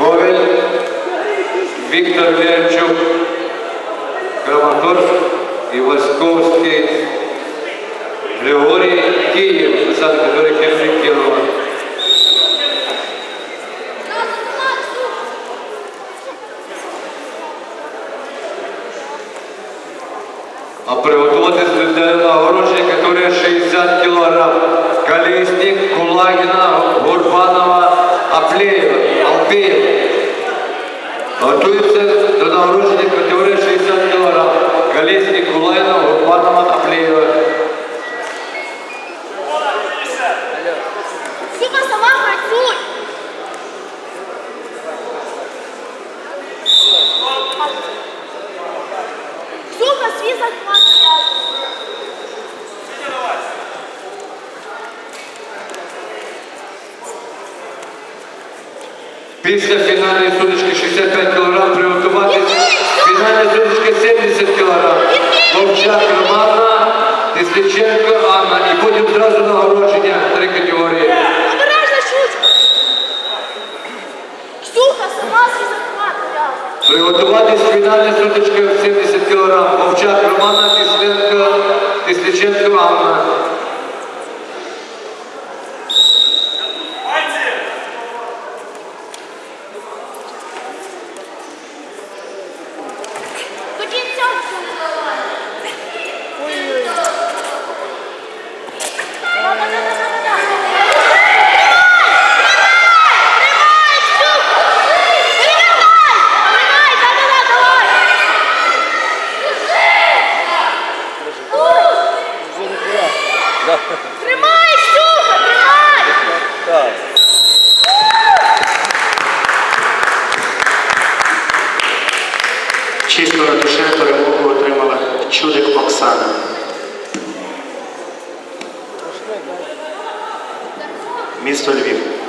Ковель, Віктор Лерчук, Краматорськ і Васковський Григорій Київ, посад Григорій Київ Кирова. А приготуватись до нагородження категорія 60 кг. Колесник, Кулагіна, Гурбанова, Аплеєва, Алпеєва. Готується до нагородження категорія 60 кг. Колесник, Кулагіна, Гурбанова, Аплеєва. Сука, сама працюй! Сука, свій захват Після фінальної судочки 65 кг приготуватись. Фінальна судочка 70 кг. Вовчак Романа, Тисляченко Анна. І потім зразу нагородження три категорії. Захват. Приготуватись фінальна судочка 70 кг. Вовчак Романа, Тисленко, Тисляченко Анна. До Чисто на душе перемогу отримала Чудик Оксана. Місто Львів.